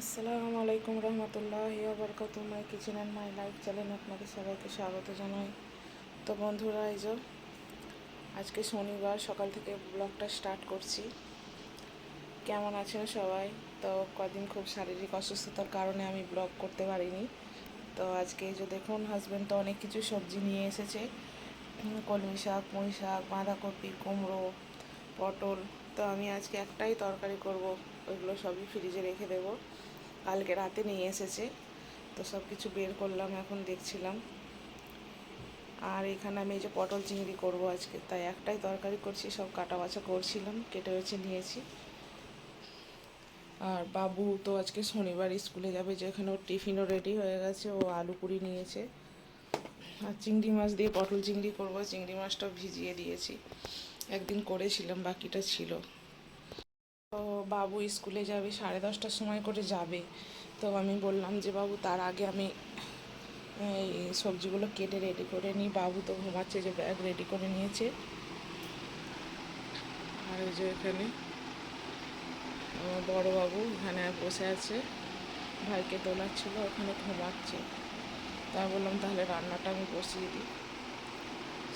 আসসালামু আলাইকুম রহমতুল্লাহ বরকত my kitchen and my life চ্যানেলে আপনাদের সবাইকে স্বাগত জানাই। তো বন্ধুরা, এই আজকে শনিবার, সকাল থেকে ব্লগটা স্টার্ট করছি। কেমন আছেন সবাই? তো কদিন খুব শারীরিক অসুস্থতার কারণে আমি ব্লগ করতে পারিনি। তো আজকে এই যে দেখুন হাজব্যান্ড তো অনেক কিছু সবজি নিয়ে এসেছে। কলমি শাক, পুঁই শাক, বাঁধাকপি, কুমড়ো, পটল। তো আমি আজকে একটাই তরকারি করব। ওইগুলো সবই ফ্রিজে রেখে দেবো। কালকে রাতে নিয়ে এসেছে। তো সব কিছু বের করলাম, এখন দেখছিলাম। আর এখানে আমি এই যে পটল চিংড়ি করব আজকে। তাই একটাই তরকারি করছি, সব কাটা বাছা করছিলাম, কেটে বেছে নিয়েছি। আর বাবু তো আজকে শনিবার স্কুলে যাবে, যেখানে ওর টিফিনও রেডি হয়ে গেছে, ও আলু পুরি নিয়েছে। আর চিংড়ি মাছ দিয়ে পটল চিংড়ি করব, চিংড়ি মাছটাও ভিজিয়ে দিয়েছি। একদিন করেছিলাম, বাকিটা ছিল। তো বাবু স্কুলে যাবে, সাড়ে দশটার সময় করে যাবে। তো আমি বললাম যে, বাবু, তার আগে আমি, এই সবজিগুলো কেটে রেডি করে নিই। বাবু তো ঘুমাচ্ছে যে ব্যাগ রেডি করে নিয়েছে। আর ওই যে এখানে বড় বাবু এখানে বসে আছে। ভাইকে তোলাচ্ছিল ওখানে ঘুমাচ্ছে। তাই বললাম, তাহলে রান্নাটা আমি বসিয়ে দিই।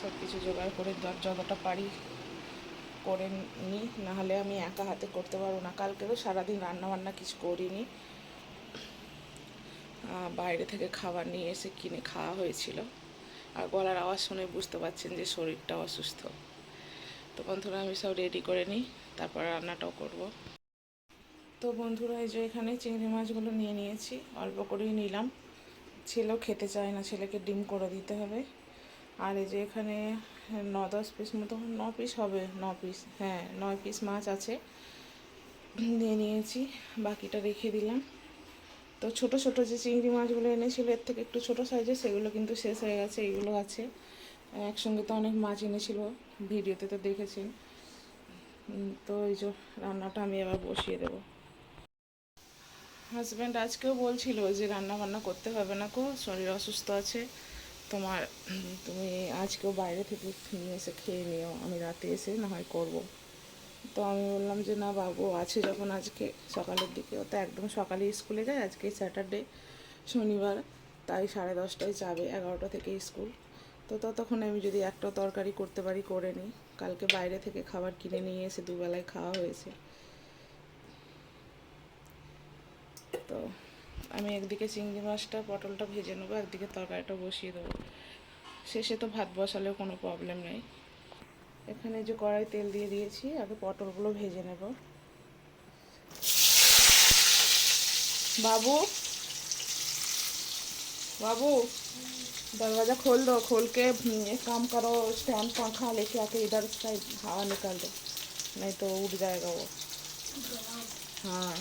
সব কিছু জোগাড় করে যতটা পারি করে নিই নাহলে আমি একা হাতে করতে পারব না। কালকেও সারাদিন রান্না বান্না কিছু করিনি। বাইরে থেকে খাবার নিয়ে এসে কিনে খাওয়া হয়েছিল। আর গলার আওয়াজ শুনে বুঝতে পারছেন যে শরীরটা অসুস্থ। তো বন্ধুরা, আমি সব রেডি করে নিই, তারপর রান্নাটাও করব। তো বন্ধুরা, এই যে এখানে চিংড়ি মাছগুলো নিয়ে নিয়েছি, অল্প করেই নিলাম। ছেলেও খেতে চায় না, ছেলেকে ডিম করে দিতে হবে। আর এই যে এখানে ন, দশ পিস মতো, ন পিস হবে, ন পিস হ্যাঁ নয় পিস মাছ আছে। নিয়ে নিয়েছি, বাকিটা রেখে দিলাম। তো ছোট ছোট যে চিংড়ি মাছগুলো এনেছিল, এর থেকে একটু ছোট সাইজের, সেগুলো কিন্তু শেষ হয়ে গেছে, এইগুলো আছে। একসঙ্গে তো অনেক মাছ এনেছিল, ভিডিওতে তো দেখেছেন। তো এই যে রান্নাটা আমি এবার বসিয়ে দেবো। হাজব্যান্ড আজকেও বলছিল যে রান্না বান্না করতে হবে না কো শরীর অসুস্থ আছে। তোমার তুমি আজকেও বাইরে থেকে নিয়ে এসে খেয়ে নিও, আমি রাতে এসে না হয় করব। তো আমি বললাম যে, না বাবু, আছে যখন আজকে, সকালের দিকে। ও তো একদম সকালে স্কুলে যায়, আজকে স্যাটারডে, শনিবার, তাই সাড়ে দশটায় যাবে, এগারোটা থেকে স্কুল। তো ততক্ষণ আমি যদি একটা তরকারি করতে পারি, করে নিই। কালকে বাইরে থেকে খাবার কিনে নিয়ে এসে দুবেলায় খাওয়া হয়েছে। তো আমি একদিকে চিংড়ি মাছটা পটলটা ভেজে নেবো একদিকে তরকারিটা বসিয়ে দেবো শেষে তো ভাত বসালেও কোনো প্রবলেম নেই এখানে যে কড়াই তেল দিয়ে দিয়েছি আগে পটলগুলো ভেজে নেব बाबू बाबू दरवाज़ा खोल दो खोल के हम्म, एक काम करो स्टैंड पंखा लेके आके इधर साइड हवा निकाल दो नहीं तो उड़ जाएगा वो हाँ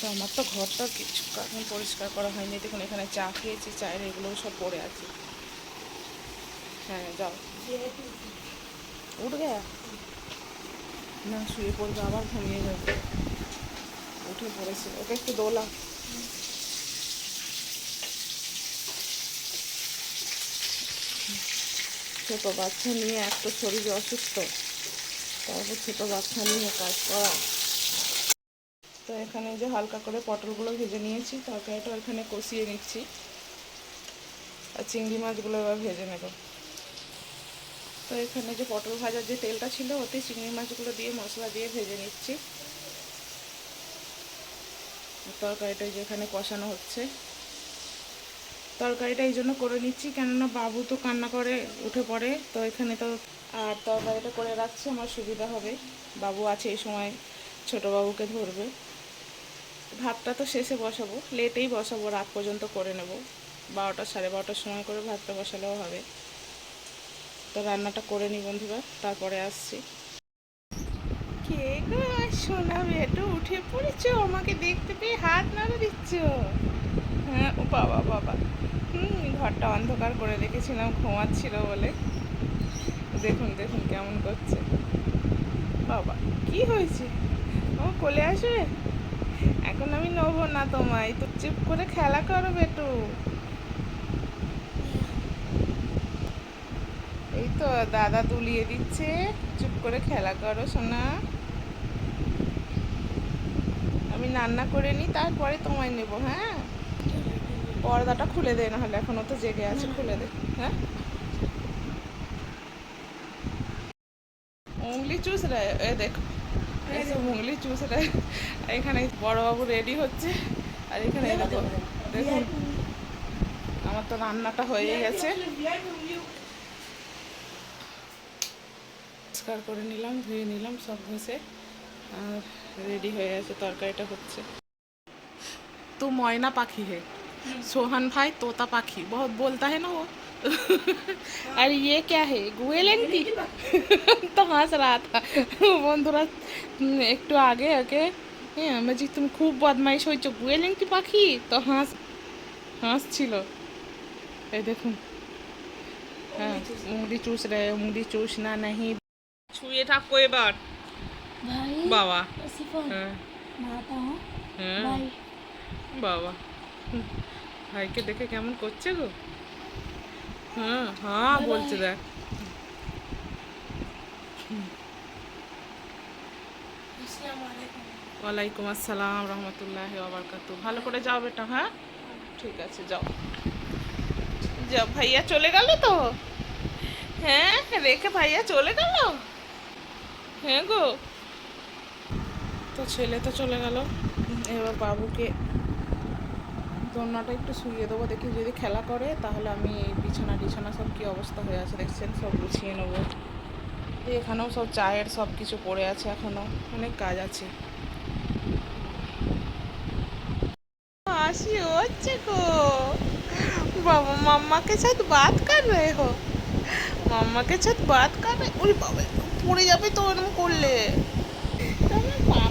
তো আমার তো ঘরটা কিছু এখন পরিষ্কার করা হয়নি। দেখুন, এখানে চা খেয়েছি, চায়ের এগুলো সব পড়ে আছে। হ্যাঁ যাও। উঠ না, শুয়ে পড়বে, আবার ঘুমিয়ে যাবে। উঠে পড়েছে। ওকে একটু দোলা। ছোটো বাচ্চা নিয়ে এক তো শরীর অসুস্থ। তারপর ছোটো বাচ্চা নিয়ে কাজ করা। তো এখানে যে হালকা করে পটলগুলো ভেজে নিয়েছি, তরকারিটা এখানে কষিয়ে নিচ্ছি। আর চিংড়ি মাছগুলো এবার ভেজে নেব। তো এখানে যে পটল ভাজার যে তেলটা ছিল, ওতে চিংড়ি মাছগুলো দিয়ে মশলা দিয়ে ভেজে নিচ্ছি। তরকারিটা যে এখানে কষানো হচ্ছে। তরকারিটা এই জন্য করে নিচ্ছি, কেননা বাবু তো কান্না করে উঠে পড়ে, তো এখানে তো আর তরকারিটা করে রাখছি, আমার সুবিধা হবে। বাবু আছে এই সময়, ছোট বাবুকে ধরবে। ভাতটা তো শেষে বসাবো, লেটেই বসাবো, রাত পর্যন্ত করে নেব। বারোটা, সাড়ে বারোটার সময় করে ভাতটা বসালেও হবে। তো রান্নাটা করে নিই বন্ধুরা, তারপরে আসছি। কে গো সোনা বেটো, উঠে পড়েছো? আমাকে দেখতে পেয়ে হাত নাড়া দিচ্ছ? হ্যাঁ ও বাবা বাবা। হুম, ঘরটা অন্ধকার করে রেখেছিলাম, ঘুমাচ্ছিল বলে। দেখুন দেখুন কেমন করছে। বাবা, কি হয়েছে? ও কোলে আসবে? এখন আমি নেব না তোমায়। তো চুপ করে খেলা করো বেটু। এই তো দাদা দুলিয়ে দিচ্ছে। চুপ করে খেলা করো, সোনা। আমি রান্না করে নিই তারপরে তোমায় নেব হ্যাঁ? পর্দাটা খুলে দে না হলে এখনও তো জেগে আছে, খুলে দে হ্যাঁ? উংলি চুষ রে, এ দেখো। এই মুগলি চুষটা এখানে বড়বাবু রেডি হচ্ছে। আর এখানে দেখুন, আমার তো রান্নাটা হয়ে গেছে। পরিষ্কার করে নিলাম, ধুয়ে নিলাম, সব ঘষে। আর রেডি হয়ে গেছে, তরকারিটা হচ্ছে। তো ময়না পাখি হে। সোহান ভাই, তোতা পাখি। বহুত বলতা হে না ও? और ये क्या है गुएलेंटी तो हंस रहा था বন্ধুরা উম, একটু আগে ওকে হ্যাঁ বলছি তুমি খুব বদমাইশ হয়েছো গুয়েলেংটি পাখি তো হাঁস হাসছিল এই দেখুন হ্যাঁ মুড়ি চুষ রে মুড়ি চুষ না নাহি ছুঁয়ে থাকো এবার भाई বাবা सिफर হ্যাঁ मैं आता हूँ হ্যাঁ बाय বাবা হুম, ভাইকে দেখে কেমন করছে গো হ্যাঁ হ্যাঁ বলছে দেখ। ওয়ালাইকুম আসসালাম রহমতুল্লাহ ওবরকাতু ভালো করে যাও বেটা হ্যাঁ? ঠিক আছে, যাও। যাও, ভাইয়া চলে গেল তো? হ্যাঁ রেখে ভাইয়া চলে গেল? হ্যাঁ গো। তো ছেলে তো চলে গেল। এবার বাবুকে দোলনাটা একটু শুয়ে দেবো, দেখি যদি খেলা করে, তাহলে আমি বিছানা টিছানা সব কী অবস্থা হয়ে আছে দেখছেন, সব গুছিয়ে নেব। এখানেও সব চায়ের সব কিছু পড়ে আছে এখনও অনেক কাজ আছে। হচ্ছে বাবা, মাম্মাকে বাত রে হো মাম্মাকে যাবে তো করলে।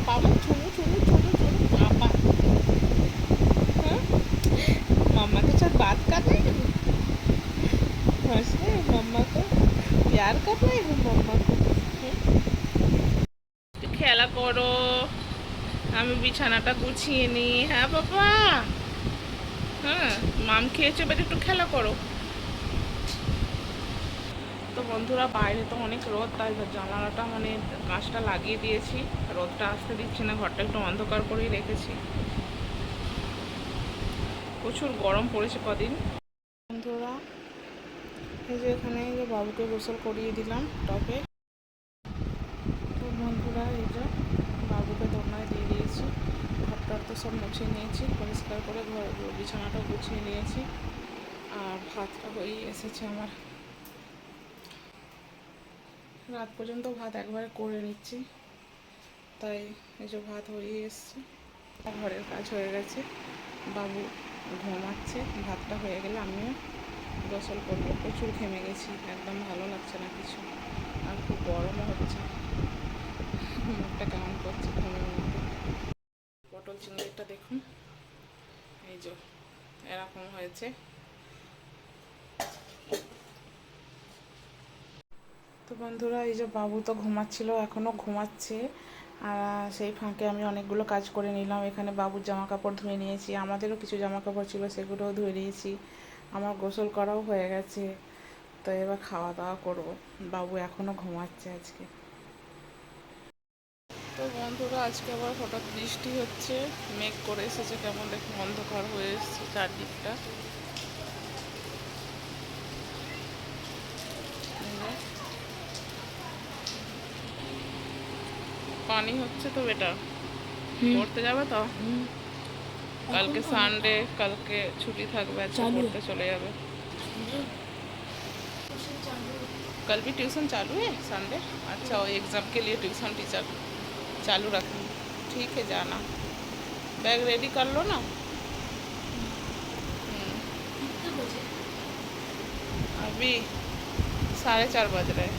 বাবা খেলা করো। আমি বিছানাটা গুছিয়ে নিই। হ্যাঁ বাবা হ্যাঁ মাম খেয়েছে এবার একটু খেলা করো। তো বন্ধুরা বাইরে তো অনেক রোদ তাই জানালাটা মানে কাঁচটা লাগিয়ে দিয়েছি। রোদটা আসতে দিচ্ছে না ঘরটা একটু অন্ধকার করেই রেখেছি। প্রচুর গরম পড়েছে কদিন। বন্ধুরা এই যে এখানে যে বাবুকে গোসল করিয়ে দিলাম টপে তো বন্ধুরা, এই যে বাবুকে দোলনায় দিয়ে দিয়েছি। ঘরটার তো সব মুছিয়ে নিয়েছি, পরিষ্কার করে ঘর বিছানাটা গুছিয়ে নিয়েছি। আর ভাতটা হয়েই এসেছে আমার। রাত পর্যন্ত ভাত একবারে করে নিচ্ছি। তাই এই যে ভাত হয়ে এসছে। ঘরের কাজ হয়ে গেছে। বাবু ঘুমাচ্ছে, ভাতটা হয়ে গেলে আমিও গোসল করব। প্রচুর ঘেমে গেছি, একদম ভালো লাগছে না কিছু। আর খুব গরমও হচ্ছে। মুখটা কেমন করছে মধ্যে। পটল চিংড়িটা দেখুন। এই যে, এরকম হয়েছে। তো বন্ধুরা, এই যে বাবু তো ঘুমাচ্ছিল এখনও ঘুমাচ্ছে। আর সেই ফাঁকে আমি অনেকগুলো কাজ করে নিলাম। এখানে বাবুর জামা কাপড় ধুয়ে নিয়েছি, আমাদেরও কিছু জামা কাপড় ছিল সেগুলোও ধুয়ে নিয়েছি। আমার গোসল করাও হয়ে গেছে। তো এবার খাওয়া দাওয়া করব। বাবু এখনও ঘুমাচ্ছে আজকে। তো বন্ধুরা, আজকে আবার হঠাৎ বৃষ্টি হচ্ছে। মেঘ করে এসেছে, কেমন দেখুন অন্ধকার হয়ে এসেছে চারদিকটা। পানি হচ্ছে তো বেটা পড়তে যাবে তো কালকে সানডে কালকে ছুটি থাকবে আজকে চালু। পড়তে চলে যাবে कल भी ट्यूशन चालू है संडे अच्छा वो एग्ज़ाम के लिए ट्यूशन टीचर चालू रखेंगे ठीक है जाना बैग रेडी कर लो ना हम्म, अभी साढ़े चार बज रहे हैं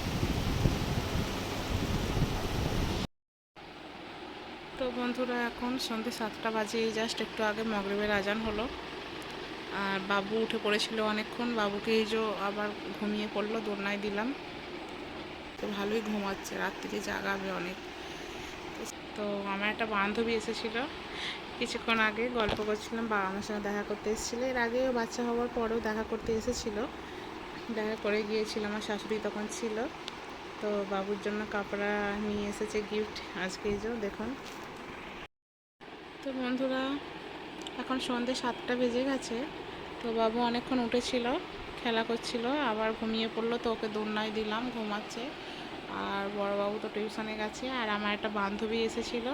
বন্ধুরা, এখন সন্ধ্যে সাতটা বাজে এই জাস্ট একটু আগে মগরিবের আজান হলো। আর বাবু উঠে পড়েছিল অনেকক্ষণ, বাবুকে এই যে আবার ঘুমিয়ে পড়ল, দোলনায় দিলাম। তো ভালোই ঘুমাচ্ছে রাত্রিরে জাগাবে অনেক। তো আমার একটা বান্ধবী এসেছিল। কিছুক্ষণ আগে গল্প করছিলাম, বাবা আমার সঙ্গে দেখা করতে এসেছিল। এর আগেও বাচ্চা হওয়ার পরেও দেখা করতে এসেছিল। দেখা করে গিয়েছিল, আমার শাশুড়ি তখন ছিল। তো বাবুর জন্য কাপড়া নিয়ে এসেছে গিফট, আজকে এই যে দেখুন। তো বন্ধুরা, এখন সন্ধে সাতটা বেজে গেছে। তো বাবু অনেকক্ষণ উঠেছিল, খেলা করছিল, আবার ঘুমিয়ে পড়ল, তো ওকে দোলনায় দিলাম ঘুমাচ্ছে। আর বড়বাবু তো টিউশনে গেছে, আর আমার একটা বান্ধবী এসেছিল।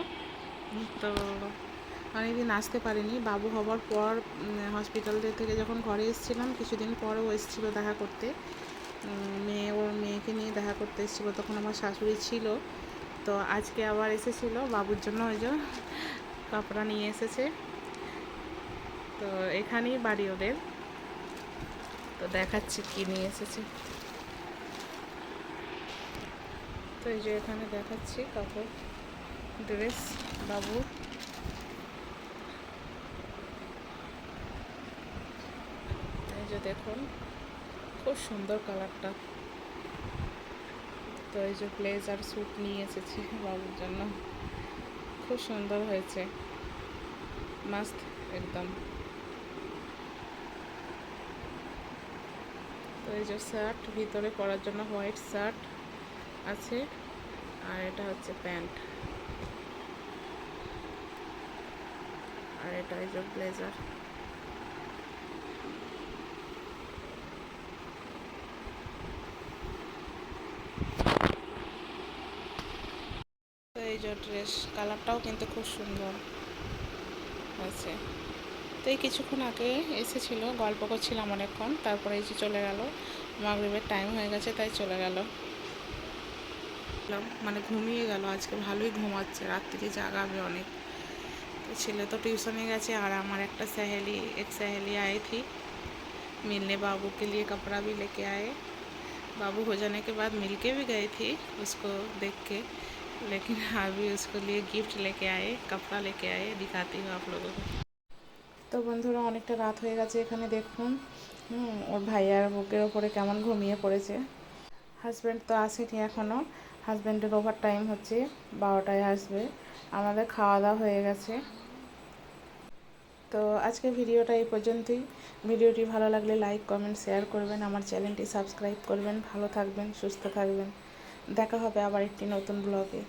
তো অনেকদিন আসতে পারিনি। বাবু হবার পর হসপিটাল থেকে যখন ঘরে এসেছিলাম, কিছুদিন পরেও এসেছিল দেখা করতে। মেয়ে, ওর মেয়েকে নিয়ে দেখা করতে এসেছিল, তখন আমার শাশুড়ি ছিল। তো আজকে আবার এসেছিল, বাবুর জন্য ওই যে কাপড়া নিয়ে এসেছে। তো এখানেই বাড়ি ওদের। তো দেখাচ্ছি কি নিয়ে এসেছে। তো এই যে এখানে দেখাচ্ছি কাপড়, ড্রেস বাবুর এই যে দেখুন, খুব সুন্দর কালারটা। তো এই যে ব্লেজার স্যুট নিয়ে এসেছি বাবুর জন্য। খুব সুন্দর হয়েছে। মাস্ত, একদম। তো এই যে শার্ট ভিতরে পরার জন্য হোয়াইট শার্ট আছে, আর এটা হচ্ছে প্যান্ট। আর এটা এই যে ব্লেজার তো এই যে ড্রেস কালারটাও কিন্তু খুব সুন্দর হয়েছে তো এই কিছুক্ষণ আগে এসেছিল গল্প করছিলাম অনেকক্ষণ তারপরে এই যে চলে গেল মাগরিবের টাইম হয়ে গেছে তাই চলে গেল মানে ঘুমিয়ে গেল আজকে ভালোই ঘুমাচ্ছে রাত্রি জাগাবে অনেক তো ছেলে তো টিউশনে গেছে আর আমার একটা सहेली एक सहेली आई थी मिलने बाबू के लिए कपड़ा भी लेके आए बाबू हो जाने के बाद मिल के भी गई थी उसको देख के लेकिन अभी उसको लिए गिफ्ट लेके आए कपड़ा लेके आए दिखाती हूँ आप लोगों को তো বন্ধুরা অনেকটা রাত হয়ে গেছে এখানে দেখুন হুম, ওর ভাইয়ার বুকের ওপরে কেমন ঘুমিয়ে পড়েছে হাজব্যান্ড তো আসেনি এখনও হাজব্যান্ডের ওভার টাইম হচ্ছে বারোটায় আসবে আমাদের খাওয়া দাওয়া হয়ে গেছে তো আজকে ভিডিওটা এই পর্যন্তই ভিডিওটি ভালো লাগলে লাইক কমেন্ট শেয়ার করবেন আমার চ্যানেলটি সাবস্ক্রাইব করবেন ভালো থাকবেন সুস্থ থাকবেন দেখা হবে আবার একটি নতুন ব্লগে